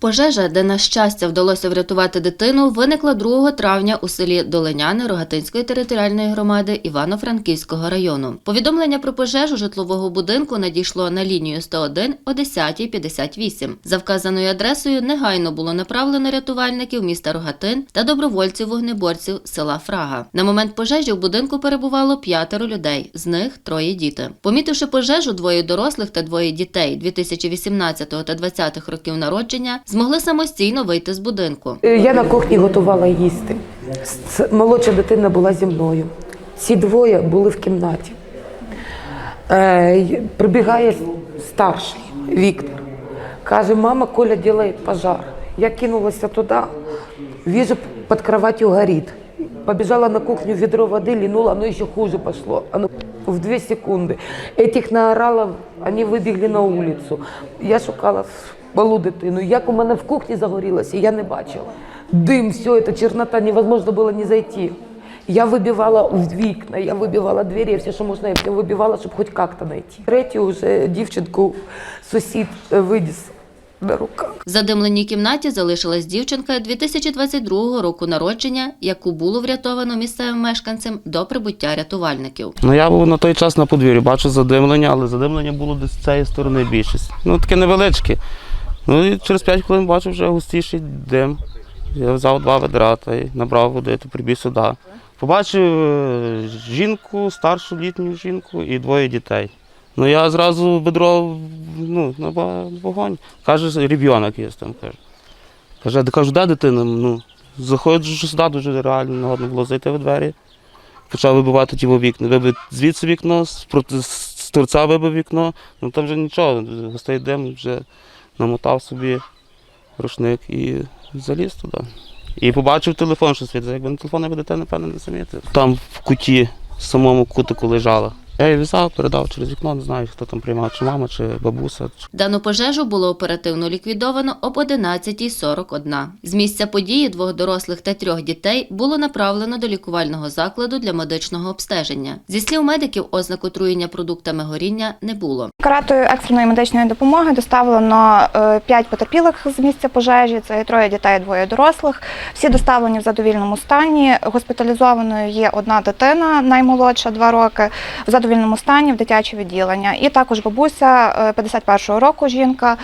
Пожежа, де на щастя вдалося врятувати дитину, виникла 2 травня у селі Долиняни Рогатинської територіальної громади Івано-Франківського району. Повідомлення про пожежу житлового будинку надійшло на лінію 101 о 10.58. За вказаною адресою негайно було направлено рятувальників міста Рогатин та добровольців-вогнеборців села Фрага. На момент пожежі в будинку перебувало п'ятеро людей, з них троє діти. Помітивши пожежу, двоє дорослих та двоє дітей 2018 та 20 років народження змогли самостійно вийти з будинку. Е, Я на кухні готувала їсти. С- Молодша дитина була зі мною. Ці двоє були в кімнаті. Е, й- прибігає старший Віктор. Каже, мама, Коля робить пожар. Я кинулася туди, вижу, під кроватью горит. Побежала на кухню, ведро воды линула, оно еще хуже пошло. Оно в две секунды. Этих наорала, они вибігли на вулицю. Я шукала малу дитину. Як у мене в кухні загорілося, я не бачила. Дим, все, це чорнота, невозможно було не зайти. Я вибивала в вікна, я вибивала двері, все, що можна, я вибивала, щоб хоч як-то знайти. Третю вже дівчинку сусід е, виніс на руках. В задимленій кімнаті залишилась дівчинка 2022 року народження, яку було врятовано місцевим мешканцем до прибуття рятувальників. Ну я був на той час на подвір'ї, бачу задимлення, але задимлення було десь з цієї сторони більшість. Ну таке невеличке. Ну і через 5 хвилин бачу вже густіший дим. Я взяв два ведра та й набрав води, то прибіг сюди. Побачив е, жінку, старшу літню жінку і двоє дітей. Ну я зразу бедро ну, на вогонь. Каже, ребенок є там. Каже. Каже, «Де- кажу, де дитина? Ну, заходжу сюди, дуже реально негодно було в двері почав вибивати ті вікна. Вибив звідси вікно, з торця вибив вікно, ну там вже нічого, густий дим вже намотав собі рушник і заліз туди. І побачив телефон, що світ. Якби на телефон не будете, напевно, не замітив. Там в куті, в самому кутику лежала. Я її взяв, передав через вікно, не знаю, хто там приймав, чи мама, чи бабуся. чи- Дану пожежу було оперативно ліквідовано об 11.41. З місця події двох дорослих та трьох дітей було направлено до лікувального закладу для медичного обстеження. Зі слів медиків, ознак отруєння продуктами горіння не було. Каретою екстреної медичної допомоги доставлено 5 потерпілих з місця пожежі. Це троє дітей, двоє дорослих. Всі доставлені в задовільному стані. Госпіталізованою є одна дитина, наймолодша 2 роки, в задовільному стані в дитяче відділення. І також бабуся е, 51-го року жінка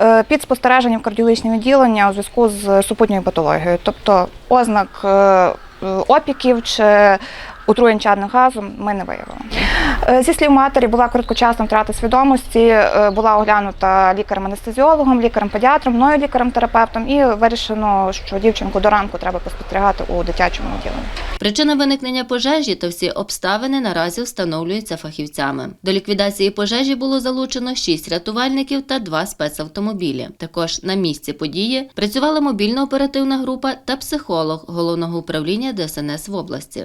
е, під спостереженням кардіологічного відділення у зв'язку з супутньою патологією. Тобто ознак е, е, опіків чи отруєнь чадним газом ми не виявили. Е, Зі слів матері була короткочасна втрата свідомості, е, була оглянута лікарем-анестезіологом, лікарем-педіатром, мною лікарем-терапевтом, і вирішено, що дівчинку до ранку треба поспостерігати у дитячому відділенні. Причина виникнення пожежі та всі обставини наразі встановлюються фахівцями. До ліквідації пожежі було залучено 6 рятувальників та 2 спецавтомобілі. Також на місці події працювала мобільна оперативна група та психолог головного управління ДСНС в області.